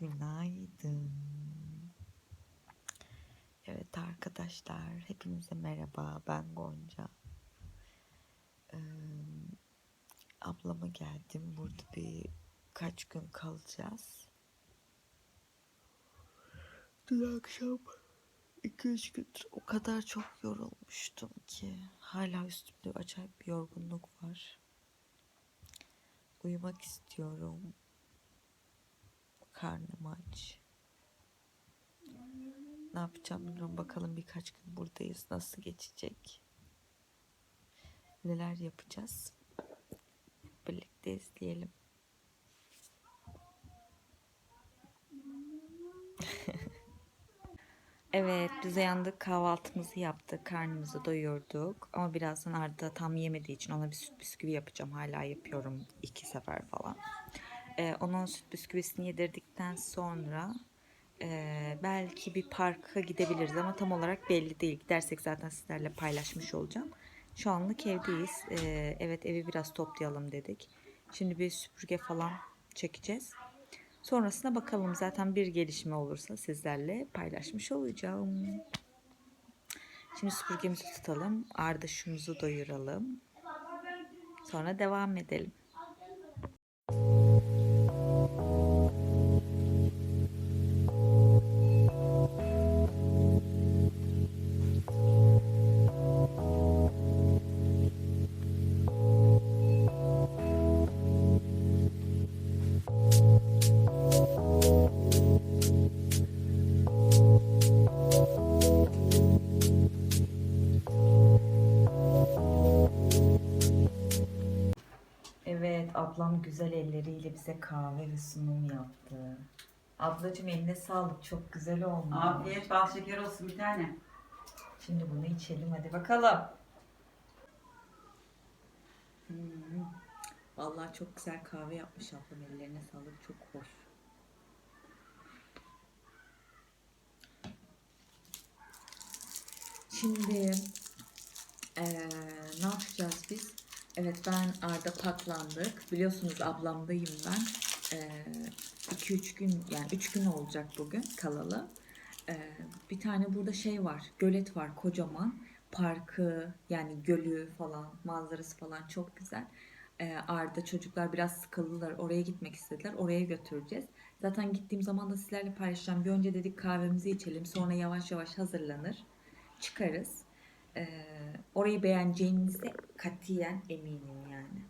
Günaydın. Evet arkadaşlar, hepinize merhaba. Ben Gonca. Ee, ablama geldim. Burada bir kaç gün kalacağız. Dün akşam 2-3 gündür o kadar çok yorulmuştum ki. Hala üstümde acayip bir yorgunluk var. Uyumak istiyorum. Karnım aç. Ne yapacağım bilmiyorum. Bakalım birkaç gün buradayız. Nasıl geçecek? Neler yapacağız? Birlikte izleyelim. Evet, biz uyandık, kahvaltımızı yaptık, karnımızı doyurduk. Ama birazdan Arda tam yemediği için ona bir süt bisküvi yapacağım. Hala yapıyorum iki sefer falan. Ee, onun süt bisküvisini yedirdikten sonra e, belki bir parka gidebiliriz ama tam olarak belli değil. Gidersek zaten sizlerle paylaşmış olacağım. Şu anlık evdeyiz. Ee, evet evi biraz toplayalım dedik. Şimdi bir süpürge falan çekeceğiz. Sonrasına bakalım zaten bir gelişme olursa sizlerle paylaşmış olacağım. Şimdi süpürgemizi tutalım. Ardışımızı doyuralım. Sonra devam edelim. Ablam güzel elleriyle bize kahve ve sunum yaptı. Ablacığım eline sağlık, çok güzel olmuş. Afiyet bal şeker olsun bir tane. Şimdi bunu içelim hadi bakalım. Hmm. Vallahi çok güzel kahve yapmış ablam ellerine sağlık çok hoş. Şimdi eee, ne yapacağız biz? Evet ben Arda paklandık. Biliyorsunuz ablamdayım ben. 2-3 gün yani 3 gün olacak bugün kalalı. Ee, bir tane burada şey var, gölet var kocaman. Parkı yani gölü falan, manzarası falan çok güzel. Ee, Arda çocuklar biraz sıkıldılar, oraya gitmek istediler. Oraya götüreceğiz. Zaten gittiğim zaman da sizlerle paylaşacağım. Bir önce dedik kahvemizi içelim, sonra yavaş yavaş hazırlanır. Çıkarız. Ee, orayı beğeneceğinize katiyen eminim yani.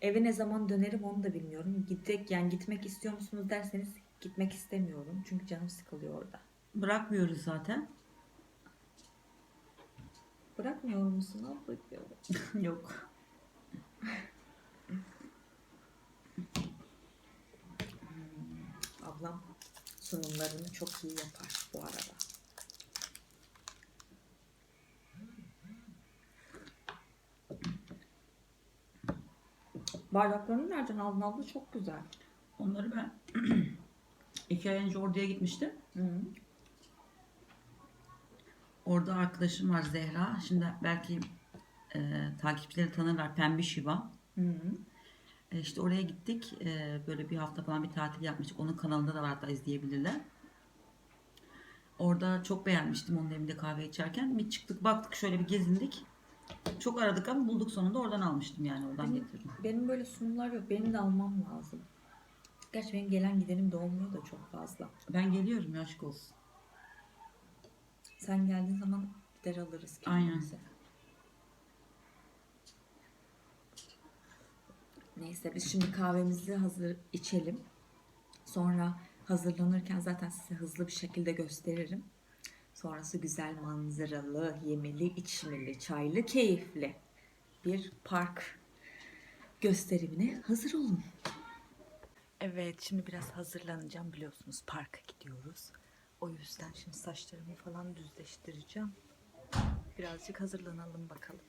Eve ne zaman dönerim onu da bilmiyorum. Gidecek yani gitmek istiyor musunuz derseniz gitmek istemiyorum. Çünkü canım sıkılıyor orada. Bırakmıyoruz zaten. Bırakmıyor musun ablacığım? Yok. Ablam sunumlarını çok iyi yapar bu arada. Bardaklarını nereden aldın abla? Çok güzel. Onları ben iki ay önce orduya gitmiştim. Hı. Orada arkadaşım var Zehra. Şimdi belki e, takipçileri tanırlar. Pembe Şiva. Hı. E, işte oraya gittik. E, böyle bir hafta falan bir tatil yapmıştık. Onun kanalında da var hatta izleyebilirler. Orada çok beğenmiştim onun evinde kahve içerken. Bir çıktık baktık şöyle bir gezindik. Çok aradık ama bulduk sonunda oradan almıştım yani oradan Benim, getirdim. benim böyle sunumlar yok. Benim de almam lazım. Gerçi benim gelen gidenim de olmuyor da çok fazla. Ben geliyorum ya aşk olsun. Sen geldiğin zaman gider alırız Aynen. kendimize. Neyse biz şimdi kahvemizi hazır içelim. Sonra hazırlanırken zaten size hızlı bir şekilde gösteririm. Sonrası güzel manzaralı, yemeli, içmeli, çaylı, keyifli bir park gösterimine hazır olun. Evet, şimdi biraz hazırlanacağım. Biliyorsunuz parka gidiyoruz. O yüzden şimdi saçlarımı falan düzleştireceğim. Birazcık hazırlanalım bakalım.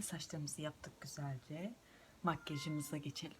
Kahvemizi yaptık güzelce. Makyajımıza geçelim.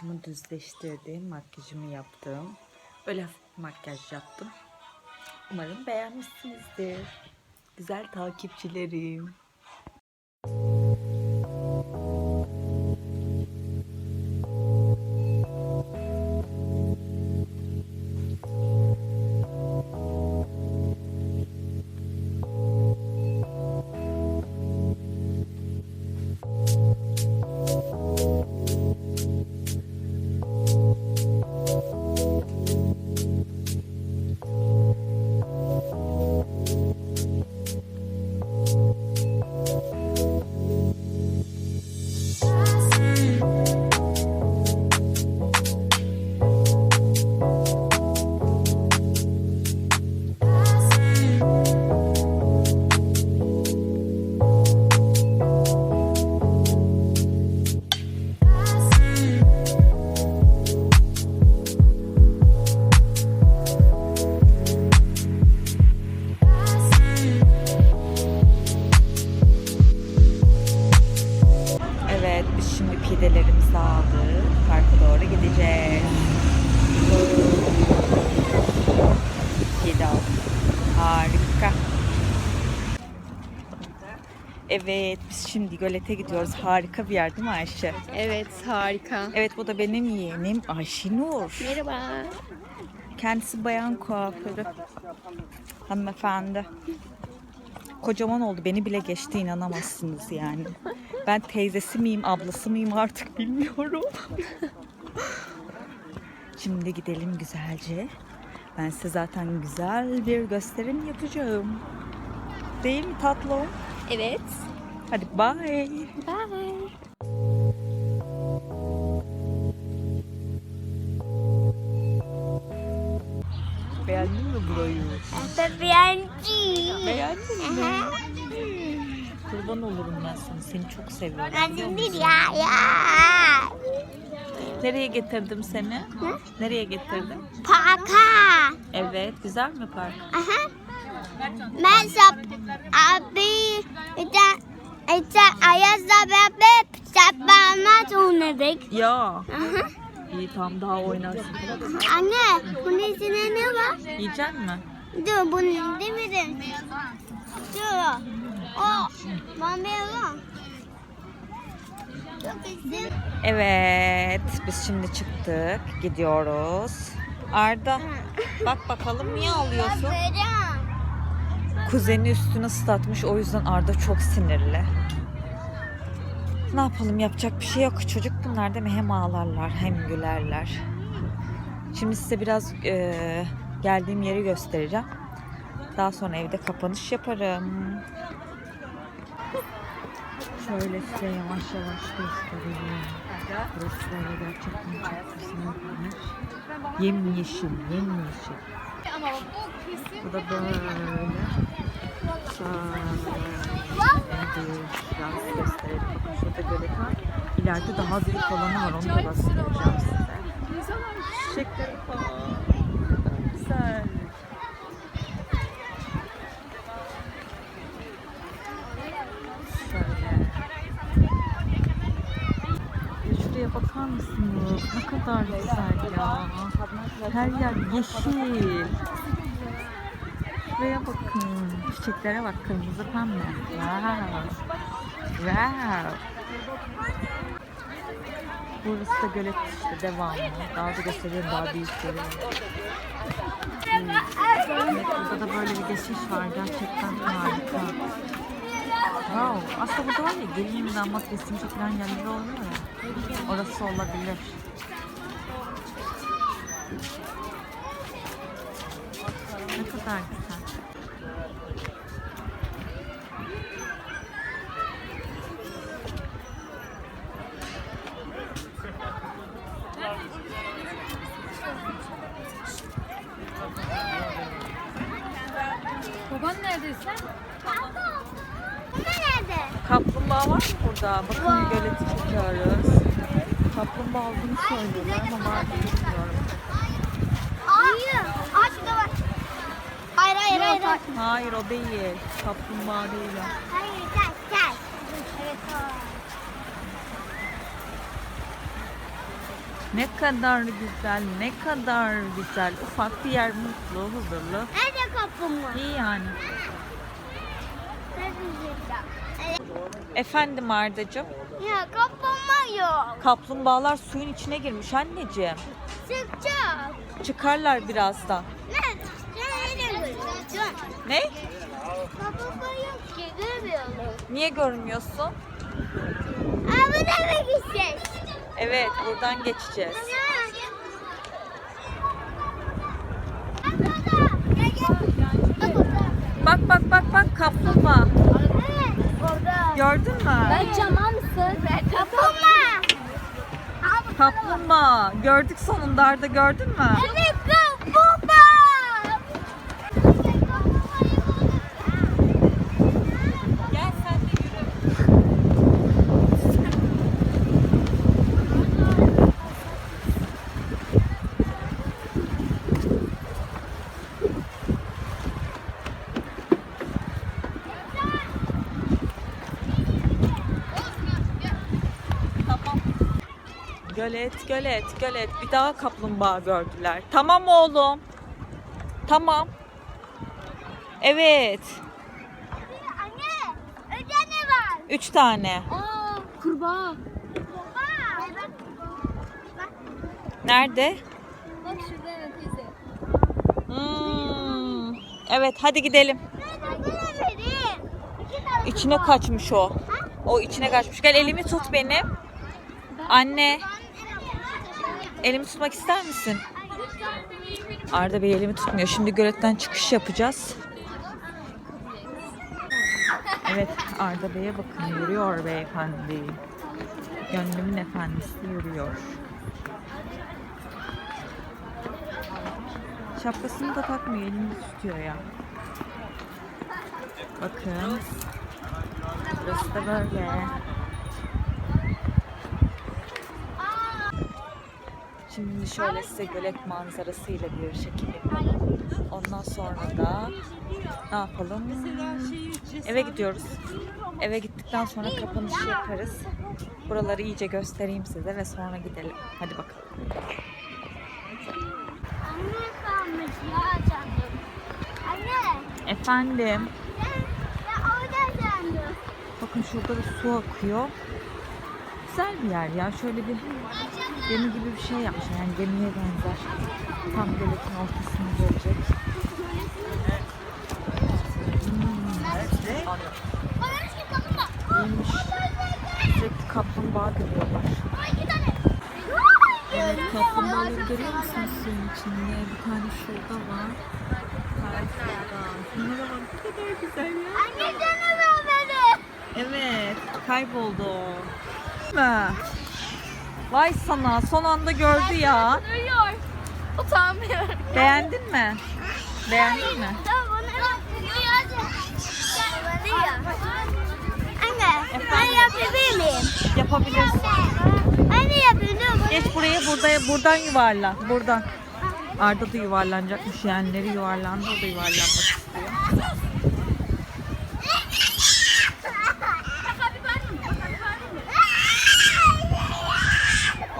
Saçımı düzleştirdim, makyajımı yaptım. Öyle makyaj yaptım. Umarım beğenmişsinizdir. Güzel takipçilerim. Pidelerimizi aldık. Parka doğru gideceğiz. Aldık. Harika. Evet biz şimdi gölete gidiyoruz. Harika bir yer değil mi Ayşe? Evet harika. Evet bu da benim yeğenim Ayşenur. Merhaba. Kendisi bayan kuaförü. Hanımefendi. Kocaman oldu. Beni bile geçti inanamazsınız yani. Ben teyzesi miyim, ablası mıyım artık bilmiyorum. Şimdi gidelim güzelce. Ben size zaten güzel bir gösterim yapacağım. Değil mi tatlım? Evet. Hadi bye. Bye. Beğendin mi burayı? Bebeğenci. Beğendin mi? Kurban olurum ben sana. Seni çok seviyorum. biliyor musun? bir ya ya. Nereye getirdim seni? Nereye getirdim? Parka. Evet, güzel mi park? Aha. Ben sap abi işte işte Ayaz'la beraber saplanma oynadık. Ya, Aha. İyi tamam daha oynarsın. Anne bunun içine ne var? Yiyecek mi? Dur bunun değil mi? Dur. O isim. Evet biz şimdi çıktık gidiyoruz. Arda bak bakalım niye ağlıyorsun? Aferin. Kuzeni üstünü ıslatmış o yüzden Arda çok sinirli. Ne yapalım yapacak bir şey yok. Çocuk bunlar değil mi? Hem ağlarlar hem gülerler. Şimdi size biraz eee, geldiğim yeri göstereceğim. Daha sonra evde kapanış yaparım. Şöyle size yavaş yavaş göstereyim. Burası böyle gerçekten çok güzel bir yer. Yemyeşil, yemyeşil. Bu da böyle. Şöyle. Biraz gösterelim. Şurada gölet var. İleride daha büyük olanı var. Onu da göstereceğim size. Çiçekleri falan. Güzel. Şöyle. Ya Şuraya bakar mısınız? Ne kadar güzel ya. Her yer yeşil. Şuraya bakın. Çiçeklere bak. Kırmızı pembe. Wow. Wow. Burası da gölet işte devamı. Daha da göstereyim daha büyükleri var. Evet, burada da böyle bir geçiş var. Gerçekten harika. Wow. Aslında burada var ya gelin damat resim çekilen yerleri oluyor ya. Orası olabilir. Ne kadar güzel. Baban neredeyse? Bu nerede? Kaplumbağa var mı burada? Bakın göleti çekiyoruz. Kaplumbağa olduğunu söylüyorlar ama var mı bilmiyorum. Hayır. Aa şurada var. Hayır hayır hayır. hayır. Hayır o değil. Kaplumbağa değil o. Hayır gel gel. Evet o. Ne kadar güzel, ne kadar güzel. Ufak bir yer mutlu, huzurlu. Nerede kaplumbağa? İyi yani. Efendim Ardacığım. Ya kaplumbağa yok. Kaplumbağalar suyun içine girmiş anneciğim. Çıkacak. Çıkarlar birazdan. Ne? Ne? Kaplumbağa yok ki görmüyorum. Niye görmüyorsun? Aa bu nereye gideceğiz? Evet, buradan geçeceğiz. Bak bak bak bak kaplumbağa. Gördün mü? Cama mısın? Kaplumbağa. Kaplumbağa. Gördük sonunda Arda gördün mü? Evet kaplumbağa. Gel sen de yürü. Tamam. Gölet, gölet, gölet. Bir daha kaplumbağa gördüler. Tamam oğlum. Tamam. Evet. Anne, öde ne var? Üç tane. Aa kurbağa. Nerede? Bak şurada evet teyze. Hmm. Evet hadi gidelim. İçine kaçmış o. O içine kaçmış. Gel elimi tut benim. Anne elimi tutmak ister misin? Arda Bey elimi tutmuyor. Şimdi göletten çıkış yapacağız. Evet Arda Bey'e bakın yürüyor beyefendi. Gönlümün efendisi yürüyor. Şapkasını da takmıyor, elini tutuyor ya. Bakın. Burası da böyle. Şimdi şöyle size gölet manzarasıyla bir şekil yapalım. Ondan sonra da ne yapalım? Eve gidiyoruz. Eve gittik bittikten sonra kapanışı yaparız. Buraları iyice göstereyim size ve sonra gidelim. Hadi bakalım. Efendim. Bakın şurada da su akıyor. Güzel bir yer ya. Şöyle bir gemi gibi bir şey yapmışlar. Yani gemiye benzer. Tam göletin ortasında olacak. İyiymiş. Sürekli kaplumbağa görüyorlar. Evet, kaplumbağaları görüyor musunuz suyun içinde? Bir tane şurada var. Bunlara bak ne kadar güzel ya. Anne canım ver beni. Evet, kayboldu o. Vay sana, son anda gördü ya. Uyuyor. Utanmıyor. Beğendin mi? Beğendin mi? Anne, ben yapabilir miyim? Yapabilirsin. Anne yapıyorum. Geç buraya, burada, buradan yuvarla. Buradan. Arda da yuvarlanacakmış yeğenleri yuvarlandı, o da yuvarlanmak istiyor.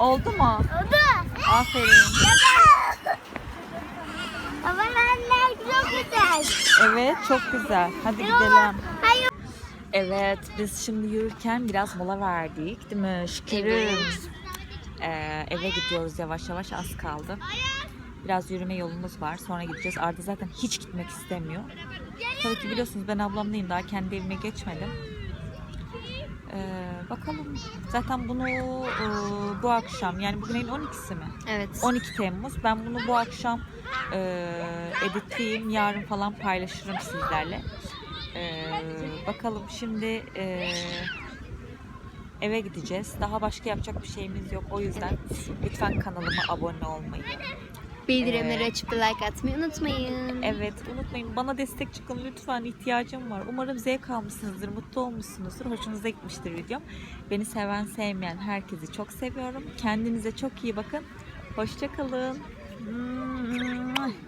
Oldu mu? Oldu. Aferin. Ama anne çok güzel. Evet, çok güzel. Hadi gidelim. Hayır. Evet, biz şimdi yürürken biraz mola verdik, değil mi? Şükürüm. Ee, eve gidiyoruz yavaş yavaş, az kaldı. Biraz yürüme yolumuz var, sonra gideceğiz. Arda zaten hiç gitmek istemiyor. Tabii ki biliyorsunuz ben ablamdayım, daha kendi evime geçmedim. Ee, bakalım. Zaten bunu e, bu akşam, yani bugün ayın 12'si mi? Evet. 12 Temmuz. Ben bunu bu akşam e, editleyeyim. Yarın falan paylaşırım sizlerle. E, bakalım şimdi e, eve gideceğiz. Daha başka yapacak bir şeyimiz yok. O yüzden lütfen kanalıma abone olmayı. Bildirimleri Evet. açıp like atmayı unutmayın. Evet unutmayın bana destek çıkın lütfen ihtiyacım var. Umarım zevk almışsınızdır, mutlu olmuşsunuzdur. Hoşunuza gitmiştir videom. Beni seven sevmeyen herkesi çok seviyorum. Kendinize çok iyi bakın. Hoşçakalın.